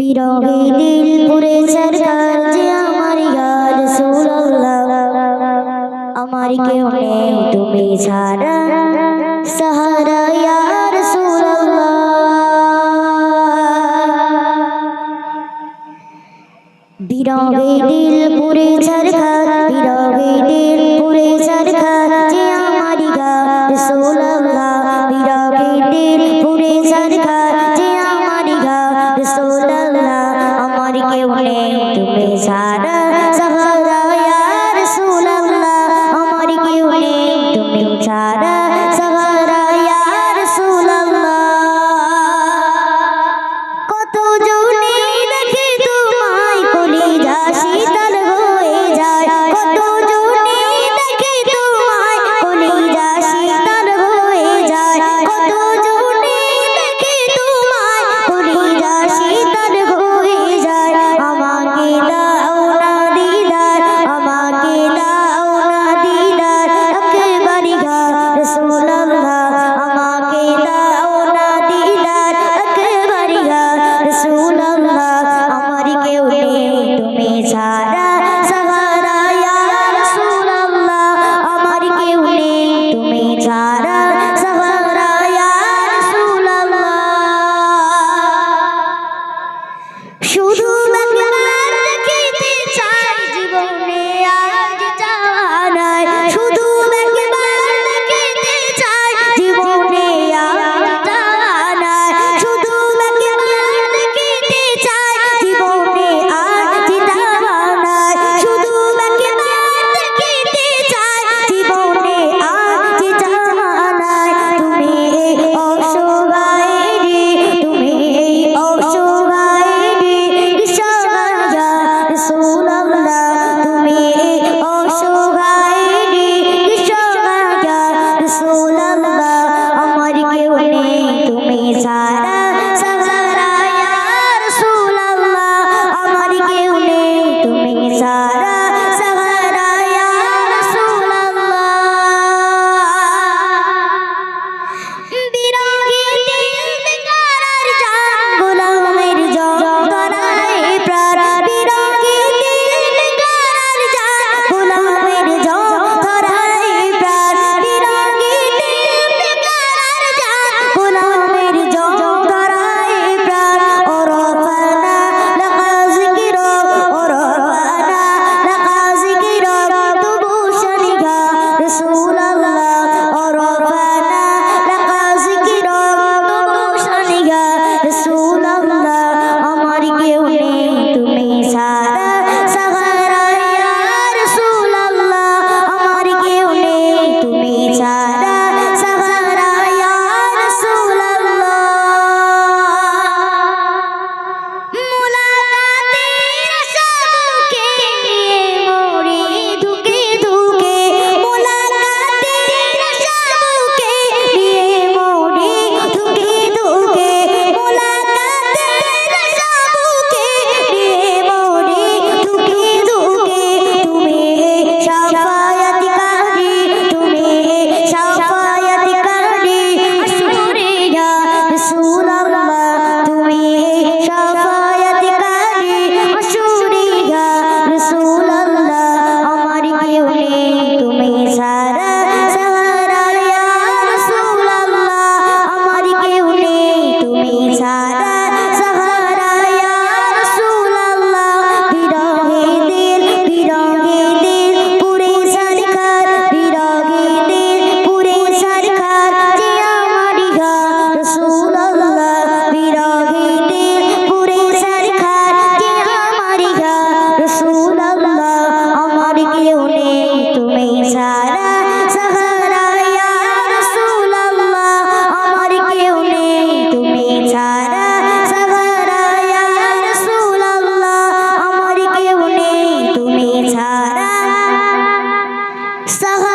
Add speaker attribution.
Speaker 1: বিরহে দিল পুরে সরকার যে আমার ইয়ার সোল্লাহ আমার কেউ নেই তুমি ছাড়া, সাহারা ইয়ার সোল্লাহ বিরহে দিল পুরে সরকার Sarah.